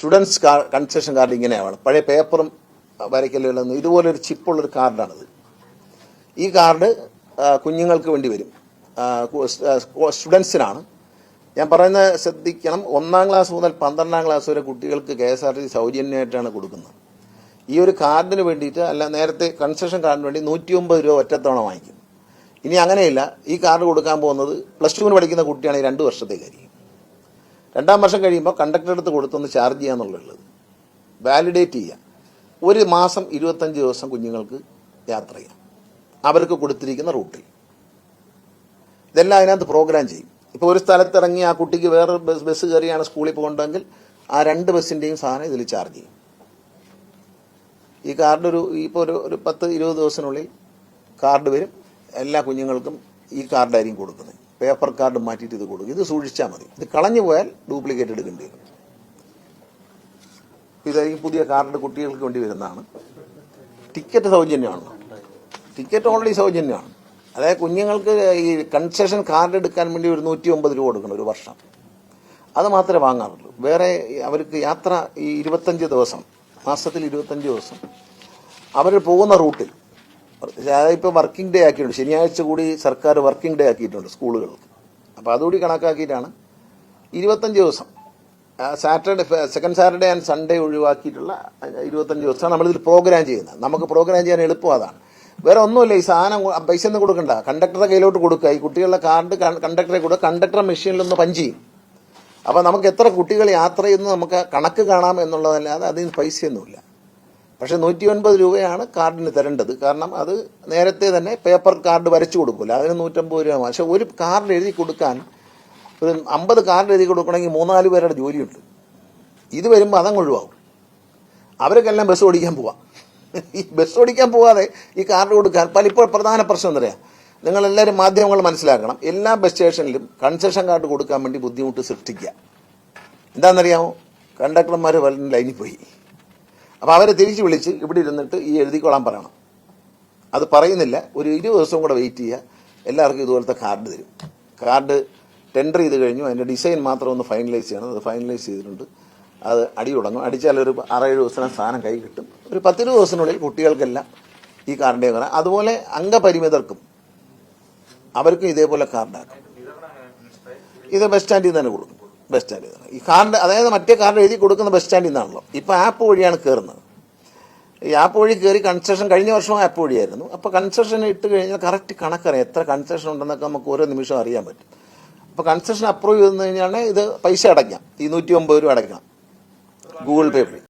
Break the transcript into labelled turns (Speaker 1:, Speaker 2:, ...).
Speaker 1: Students concession card ഇങ്ങനെയാണ്. പഴയ പേപ്പറും വരയ്ക്കലും ഇതുപോലൊരു ചിപ്പുള്ളൊരു കാർഡാണിത് ഈ കാർഡ് കുഞ്ഞുങ്ങൾക്ക് വേണ്ടി വരും. സ്റ്റുഡൻസിനാണ് ഞാൻ പറയുന്നത് ശ്രദ്ധിക്കണം. ഒന്നാം ക്ലാസ് മുതൽ പന്ത്രണ്ടാം ക്ലാസ് വരെ കുട്ടികൾക്ക് K S R T C സൗജന്യമായിട്ടാണ് കൊടുക്കുന്നത്. ഈ ഒരു കാർഡിന് വേണ്ടിയിട്ട് അല്ല നേരത്തെ കൺസെഷൻ കാർഡിന് വേണ്ടി നൂറ്റി ഒമ്പത് രൂപ ഒറ്റത്തവണ വാങ്ങിക്കും. ഇനി അങ്ങനെയില്ല. ഈ കാർഡ് കൊടുക്കാൻ പോകുന്നത് പ്ലസ് ടുവിന് പഠിക്കുന്ന കുട്ടിയാണെങ്കിൽ രണ്ട് വർഷത്തേക്കായിരിക്കും രണ്ടാം വർഷം കഴിയുമ്പോൾ കണ്ടക്ടർ അടുത്ത് കൊടുത്തൊന്ന് ചാർജ് ചെയ്യാന്നുള്ളത് വാലിഡേറ്റ് ചെയ്യാം. ഒരു മാസം ഇരുപത്തഞ്ച് ദിവസം കുഞ്ഞുങ്ങൾക്ക് യാത്ര ചെയ്യാം. അവർക്ക് കൊടുത്തിരിക്കുന്ന റൂട്ടിൽ ഇതെല്ലാം അതിനകത്ത് പ്രോഗ്രാം ചെയ്യും. ഇപ്പോൾ ഒരു സ്ഥലത്ത് ഇറങ്ങി ആ കുട്ടിക്ക് വേറെ ബസ് ബസ് കയറിയാണ് സ്കൂളിൽ പോകേണ്ടതെങ്കിൽ ആ രണ്ട് ബസ്സിന്റെയും സാധനം ഇതിൽ ചാർജ് ചെയ്യും. ഈ കാർഡ് ഒരു ഇപ്പോൾ ഒരു ഒരു പത്ത് ഇരുപത് ദിവസത്തിനുള്ളിൽ കാർഡ് വരും. എല്ലാ കുഞ്ഞുങ്ങൾക്കും ഈ കാർഡായിരിക്കും കൊടുക്കുന്നത്. പേപ്പർ കാർഡ് മാറ്റിയിട്ട് ഇത് കൊടുക്കും. ഇത് സൂക്ഷിച്ചാൽ മതി. ഇത് കളഞ്ഞു പോയാൽ ഡ്യൂപ്ലിക്കേറ്റ് എടുക്കേണ്ടി വരും ഇതായിരിക്കും പുതിയ കാർഡ് കുട്ടികൾക്ക് വേണ്ടി വരുന്നതാണ്. ടിക്കറ്റ് സൗജന്യമാണ് ടിക്കറ്റ് ഓൺലി സൗജന്യമാണ്. അതായത് കുഞ്ഞുങ്ങൾക്ക് ഈ കൺസെഷൻ കാർഡ് എടുക്കാൻ വേണ്ടി ഒരു നൂറ്റി ഒമ്പത് രൂപ കൊടുക്കണം ഒരു വർഷം. അത് മാത്രമേ വാങ്ങാറുള്ളൂ. വേറെ അവർക്ക് യാത്ര ഈ ഇരുപത്തഞ്ച് ദിവസം മാസത്തിൽ ഇരുപത്തഞ്ച് ദിവസം അവർ പോകുന്ന റൂട്ടിൽ ഇപ്പോൾ വർക്കിംഗ് ഡേ ആക്കിയിട്ടുണ്ട്. ശനിയാഴ്ച കൂടി സർക്കാർ വർക്കിംഗ് ഡേ ആക്കിയിട്ടുണ്ട് സ്കൂളുകൾക്ക് അപ്പോൾ അതുകൂടി കണക്കാക്കിയിട്ടാണ് ഇരുപത്തഞ്ച് ദിവസം. Saturday second Saturday and Sunday ഒഴിവാക്കിയിട്ടുള്ള ഇരുപത്തഞ്ച് ദിവസമാണ് നമ്മളിതിൽ പ്രോഗ്രാം ചെയ്യുന്നത്. നമുക്ക് പ്രോഗ്രാം ചെയ്യാൻ എളുപ്പം അതാണ്. വേറെ ഒന്നുമില്ല ഈ സാധനം പൈസ ഒന്നും കൊടുക്കണ്ട. കണ്ടക്ടറുടെ കയ്യിലോട്ട് കൊടുക്കുക. ഈ കുട്ടികളുടെ കാർഡ് കണ്ടക്ടറെ കൊടുക്കുക. കണ്ടക്ടർ മെഷീനിലൊന്ന് പഞ്ച് ചെയ്യും. അപ്പോൾ നമുക്ക് എത്ര കുട്ടികൾ യാത്ര ചെയ്യുന്നു നമുക്ക് കണക്ക് കാണാം എന്നുള്ളതല്ലാതെ അതിന് പൈസയൊന്നുമില്ല. പക്ഷെ നൂറ്റി ഒൻപത് രൂപയാണ് കാർഡിന് തരേണ്ടത്. കാരണം അത് നേരത്തെ തന്നെ പേപ്പർ കാർഡ് വരച്ചു കൊടുക്കില്ല അതിന് നൂറ്റമ്പത് രൂപ പക്ഷെ ഒരു കാർഡ് എഴുതി കൊടുക്കാൻ ഒരു അമ്പത് കാർഡ് എഴുതി കൊടുക്കണമെങ്കിൽ മൂന്നാൽ പേരുടെ ജോലിയുണ്ട്. ഇത് വരുമ്പോൾ അതങ്ങ് ഒഴിവാകും. അവർക്കെല്ലാം ബസ് ഓടിക്കാൻ പോവാം. ഈ ബസ് ഓടിക്കാൻ പോവാതെ ഈ കാർഡ് കൊടുക്കാൻ പല ഇപ്പോൾ പ്രധാന പ്രശ്നം എന്താ നിങ്ങളെല്ലാവരും മാധ്യമങ്ങൾ മനസ്സിലാക്കണം. എല്ലാ ബസ് സ്റ്റേഷനിലും കൺസെഷൻ കാർഡ് കൊടുക്കാൻ വേണ്ടി ബുദ്ധിമുട്ട് സൃഷ്ടിക്കുക. എന്താണെന്നറിയാമോ? കണ്ടക്ടർമാർ പലരും ലൈനിൽ പോയി. അപ്പോൾ അവരെ തിരിച്ച് വിളിച്ച് ഇവിടെ ഇരുന്നിട്ട് ഈ എഴുതിക്കൊള്ളാൻ പറയണം. അത് പറയുന്നില്ല. ഒരു ഇരുപത് ദിവസം കൂടെ വെയിറ്റ് ചെയ്യുക. എല്ലാവർക്കും ഇതുപോലത്തെ കാർഡ് തരും. കാർഡ് ടെൻഡർ ചെയ്ത് കഴിഞ്ഞു. അതിന്റെ ഡിസൈൻ മാത്രം ഒന്ന് ഫൈനലൈസ് ചെയ്യണം. അത് ഫൈനലൈസ് ചെയ്തിട്ടുണ്ട്. അത് അടി തുടങ്ങും. അടിച്ചാൽ ഒരു ആറേഴ് ദിവസം സാധനം കൈ കിട്ടും. ഒരു പത്തിരുപത് ദിവസത്തിനുള്ളിൽ കുട്ടികൾക്കെല്ലാം ഈ കാർഡിന്റെ കാണാം അതുപോലെ അംഗപരിമിതർക്കും അവർക്കും ഇതേപോലെ കാർഡാക്കും ഇത് ബസ് സ്റ്റാൻഡിൽ തന്നെ കൊടുക്കും. ബസ് സ്റ്റാൻഡിൽ തന്നെ ഈ കാർഡ് അതായത് മറ്റേ കാർഡ് എഴുതി കൊടുക്കുന്ന ബസ് സ്റ്റാൻഡിൽ നിന്നാണല്ലോ. ഇപ്പോൾ ആപ്പ് വഴിയാണ് കയറുന്നത് ഈ ആപ്പ് വഴി കയറി കൺസെഷൻ കഴിഞ്ഞ വർഷവും ആപ്പ് വഴിയായിരുന്നു. അപ്പോൾ കൺസെഷൻ ഇട്ട് കഴിഞ്ഞാൽ കറക്റ്റ് കണക്കറിയാം. എത്ര കൺസെഷൻ ഉണ്ടെന്നൊക്കെ നമുക്ക് ഓരോ നിമിഷം അറിയാൻ പറ്റും. അപ്പോൾ കൺസെഷൻ അപ്രൂവ് ചെയ്തെന്ന് കഴിഞ്ഞാൽ ഇത് പൈസ അടയ്ക്കാം. ഈ നൂറ്റി ഒമ്പത് രൂപ അടയ്ക്കണം. ഗൂഗിൾ പേ വഴി.